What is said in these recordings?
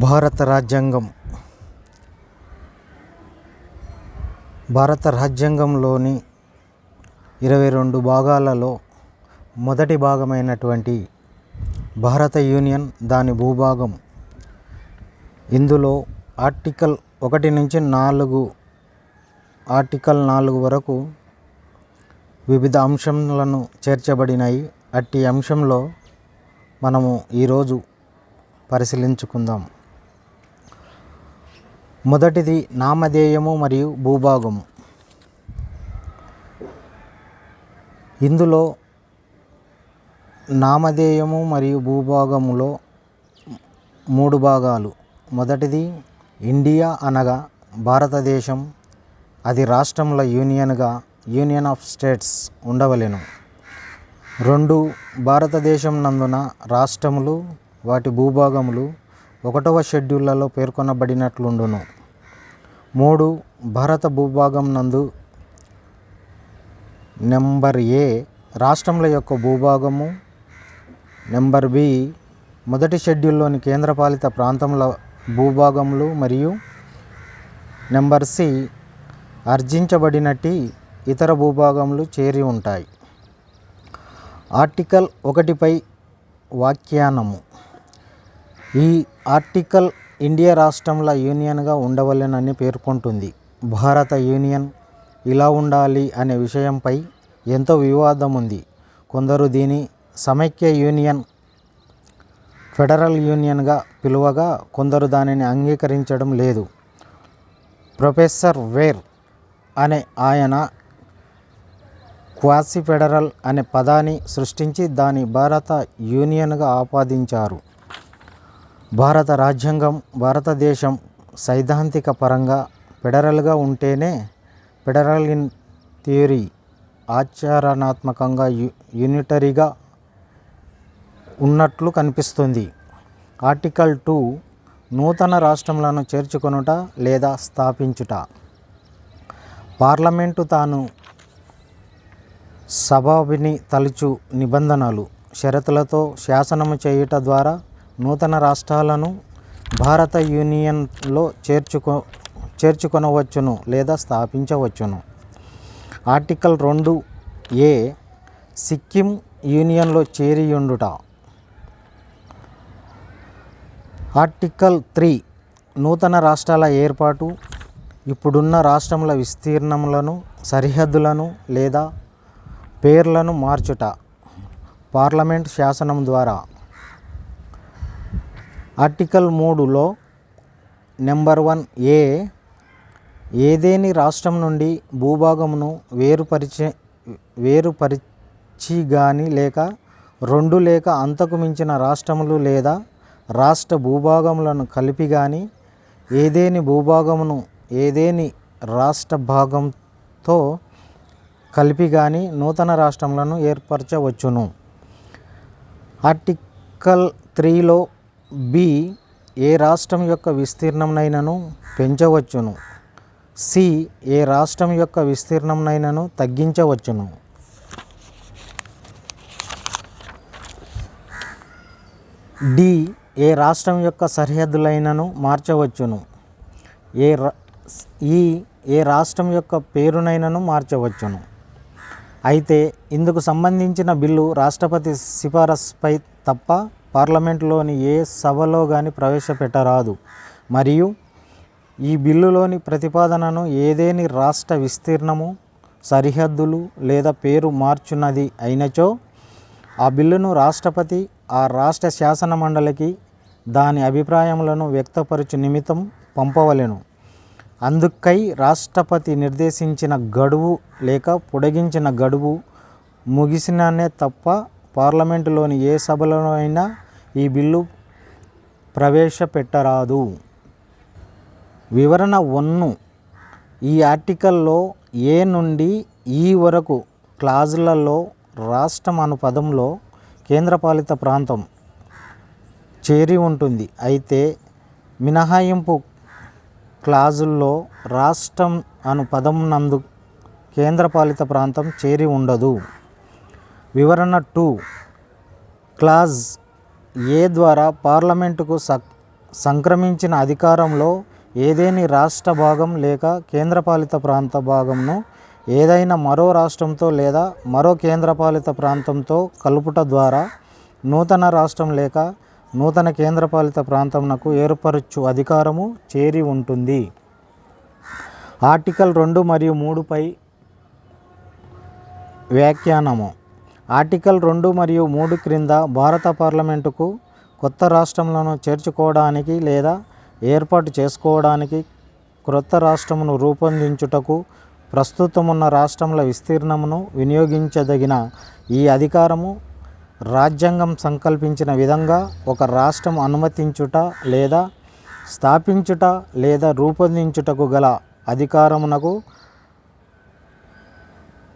భారత రాజ్యాంగం. భారత రాజ్యాంగంలోని ఇరవై రెండు భాగాలలో మొదటి భాగమైనటువంటి భారత యూనియన్ దాని భూభాగం. ఇందులో ఆర్టికల్ ఒకటి నుంచి నాలుగు ఆర్టికల్ నాలుగు వరకు వివిధ అంశంలను చేర్చబడినాయి. అట్టి అంశంలో మనము ఈరోజు పరిశీలించుకుందాం. మొదటిది నామధేయము మరియు భూభాగము. ఇందులో నామధేయము మరియు భూభాగములో మూడు భాగాలు. మొదటిది ఇండియా అనగా భారతదేశం అది రాష్ట్రముల యూనియన్గా యూనియన్ ఆఫ్ స్టేట్స్ ఉండవలెను. రెండు భారతదేశం నందున రాష్ట్రములు వాటి భూభాగములు ఒకటవ షెడ్యూళ్ళలో పేర్కొనబడినట్లుండును. మూడు భారత భూభాగం నందు నెంబర్ ఏ రాష్ట్రముల యొక్క భూభాగము. నెంబర్ బి మొదటి షెడ్యూల్లోని కేంద్రపాలిత ప్రాంతముల భూభాగములు మరియు నెంబర్ సి అర్జించబడినట్టి ఇతర భూభాగములు చేరి ఉంటాయి. ఆర్టికల్ ఒకటిపై వాఖ్యానము. ఈ ఆర్టికల్ ఇండియా రాష్ట్రంలో యూనియన్గా ఉండవలెనని పేర్కొంటుంది. భారత యూనియన్ ఇలా ఉండాలి అనే విషయంపై ఎంతో వివాదం ఉంది కొందరు దీని సమైక్య యూనియన్ ఫెడరల్ యూనియన్గా పిలువగా కొందరు దానిని అంగీకరించడం లేదు. ప్రొఫెసర్ వేర్ అనే ఆయన క్వాసి ఫెడరల్ అనే పదాన్ని సృష్టించి దాని భారత యూనియన్గా ఆపాదించారు. భారత రాజ్యాంగం భారతదేశం సైద్ధాంతిక పరంగా ఫెడరల్గా ఉంటేనే ఫెడరల్ ఇన్ థియరీ ఆచరణాత్మకంగా యు యూనిటరీగా ఉన్నట్లు కనిపిస్తుంది. ఆర్టికల్ టూ నూతన రాష్ట్రములను చేర్చుకొనుట లేదా స్థాపించుట. పార్లమెంటు తాను సభని తలుచు నిబంధనలు షరతులతో శాసనము చేయుట ద్వారా నూతన రాష్ట్రాలను భారత యూనియన్లో చేర్చుకో చేర్చుకొనవచ్చును లేదా స్థాపించవచ్చును. ఆర్టికల్ రెండు ఏ సిక్కిం యూనియన్లో చేరియుండుట. ఆర్టికల్ త్రీ నూతన రాష్ట్రాల ఏర్పాటు ఇప్పుడున్న రాష్ట్రముల విస్తీర్ణములను సరిహద్దులను లేదా పేర్లను మార్చుట. పార్లమెంట్ శాసనం ద్వారా ఆర్టికల్ మూడులో నెంబర్ వన్ ఏ ఏదేని రాష్ట్రం నుండి భూభాగమును వేరుపరిచే వేరుపరిచి కానీ లేక రెండు లేక అంతకు మించిన రాష్ట్రములు లేదా రాష్ట్ర భూభాగములను కలిపి కానీ ఏదేని భూభాగమును ఏదేని రాష్ట్ర భాగంతో కలిపి కానీ నూతన రాష్ట్రములను ఏర్పరచవచ్చును. ఆర్టికల్ త్రీలో బి ఏ రాష్ట్రం యొక్క విస్తీర్ణంనైనను పెంచవచ్చును? సి ఏ రాష్ట్రం యొక్క విస్తీర్ణంనైనను తగ్గించవచ్చును? డి ఏ రాష్ట్రం యొక్క సరిహద్దులైనను మార్చవచ్చును? ఏ రా ఈ ఏ రాష్ట్రం యొక్క పేరునైనను మార్చవచ్చును. అయితే ఇందుకు సంబంధించిన బిల్లు రాష్ట్రపతి సిఫారసుపై తప్ప పార్లమెంటులోని ఏ సభలో కానీ ప్రవేశపెట్టరాదు. మరియు ఈ బిల్లులోని ప్రతిపాదనను ఏదేని రాష్ట్ర విస్తీర్ణము సరిహద్దులు లేదా పేరు మార్చున్నది అయినచో ఆ బిల్లును రాష్ట్రపతి ఆ రాష్ట్ర శాసన మండలికి దాని అభిప్రాయములను వ్యక్తపరచు నిమిత్తం పంపవలెను. అందుకై రాష్ట్రపతి నిర్దేశించిన గడువు లేక పొడిగించిన గడువు ముగిసిననే తప్ప పార్లమెంటులోని ఏ సభలో అయినా ఈ బిల్లు ప్రవేశపెట్టరాదు. వివరణ వన్ను ఈ ఆర్టికల్లో ఏ నుండి ఈ వరకు క్లాజులలో రాష్ట్రం అను పదంలో కేంద్రపాలిత ప్రాంతం చేరి ఉంటుంది. అయితే మినహాయింపు క్లాజుల్లో రాష్ట్రం అను పదం నందు కేంద్రపాలిత ప్రాంతం చేరి ఉండదు. వివరణ టూ. క్లాజ్ ఏ ద్వారా పార్లమెంటుకు సక్ సంక్రమించిన అధికారంలో ఏదేని రాష్ట్ర భాగం లేక కేంద్రపాలిత ప్రాంత భాగంను ఏదైనా మరో రాష్ట్రంతో లేదా మరో కేంద్రపాలిత ప్రాంతంతో కలుపుట ద్వారా నూతన రాష్ట్రం లేక నూతన కేంద్రపాలిత ప్రాంతంనకు ఏర్పరచు అధికారము చేరి ఉంటుంది. ఆర్టికల్ రెండు మరియు మూడుపై వ్యాఖ్యానము. ఆర్టికల్ రెండు మరియు మూడు క్రింద భారత పార్లమెంటుకు కొత్త రాష్ట్రములను చేర్చుకోవడానికి లేదా ఏర్పాటు చేసుకోవడానికి క్రొత్త రాష్ట్రమును రూపొందించుటకు ప్రస్తుతమున్న రాష్ట్రముల విస్తీర్ణమును వినియోగించదగిన ఈ అధికారము రాజ్యాంగం సంకల్పించిన విధంగా ఒక రాష్ట్రం అనుమతించుట లేదా స్థాపించుట లేదా రూపొందించుటకు గల అధికారమునకు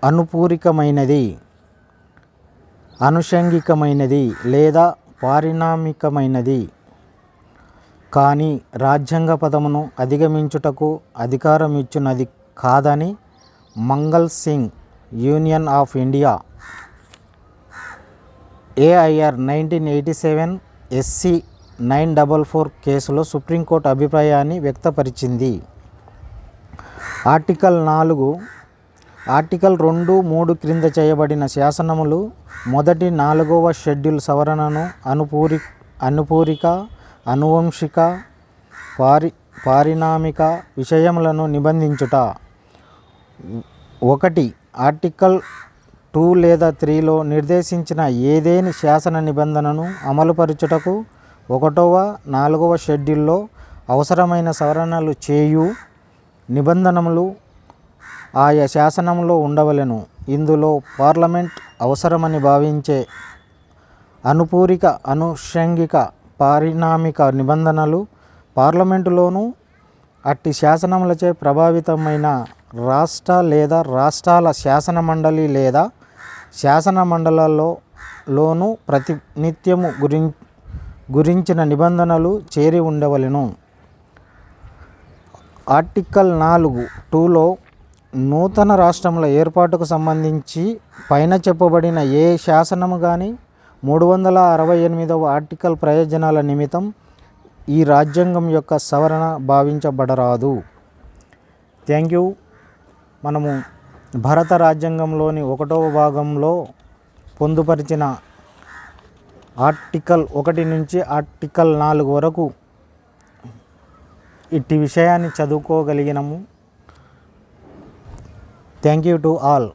అనుపూరికమైనది. అనుషంగికమైనది లేదా పారిణామికమైనది. కానీ రాజ్యాంగ పదమును అధిగమించుటకు అధికారం ఇచ్చినది కాదని Mangal Singh union of India AIR nineteen eighty seven SC nine double four కేసులో సుప్రీంకోర్టు అభిప్రాయాన్ని వ్యక్తపరిచింది. ఆర్టికల్ నాలుగు ఆర్టికల్ రెండు మూడు క్రింద చేయబడిన శాసనములు మొదటి నాలుగవ షెడ్యూల్ సవరణను అనుపూరి అనుపూరిక అనువంశిక పారి పారిణామిక విషయములను నిబంధించుట. ఒకటి ఆర్టికల్ టూ లేదా త్రీలో నిర్దేశించిన ఏదేని శాసన నిబంధనను అమలుపరచుటకు ఒకటవ నాలుగవ షెడ్యూల్లో అవసరమైన సవరణలు చేయు నిబంధనలు ఆయా శాసనంలో ఉండవలెను. ఇందులో పార్లమెంట్ అవసరమని భావించే అనుపూరిక అనుషంగిక పారిణామిక నిబంధనలు పార్లమెంటులోనూ అట్టి శాసనములచే ప్రభావితమైన రాష్ట్ర లేదా రాష్ట్రాల శాసన మండలి లేదా శాసన మండలాల్లో లోను ప్రతినిత్యము గురి గురించిన నిబంధనలు చేరి ఉండవలెను. ఆర్టికల్ నాలుగు టూలో నూతన రాష్ట్రముల ఏర్పాటుకు సంబంధించి పైన చెప్పబడిన ఏ శాసనము కానీ మూడు వందల అరవై ఎనిమిదవ ఆర్టికల్ ప్రయోజనాల నిమిత్తం ఈ రాజ్యాంగం యొక్క సవరణ భావించబడరాదు. Thank you. మనము భారత రాజ్యాంగంలోని ఒకటవ భాగంలో పొందుపరిచిన ఆర్టికల్ ఒకటి నుంచి ఆర్టికల్ నాలుగు వరకు ఇట్టి విషయాన్ని చదువుకోగలిగినము. Thank you to all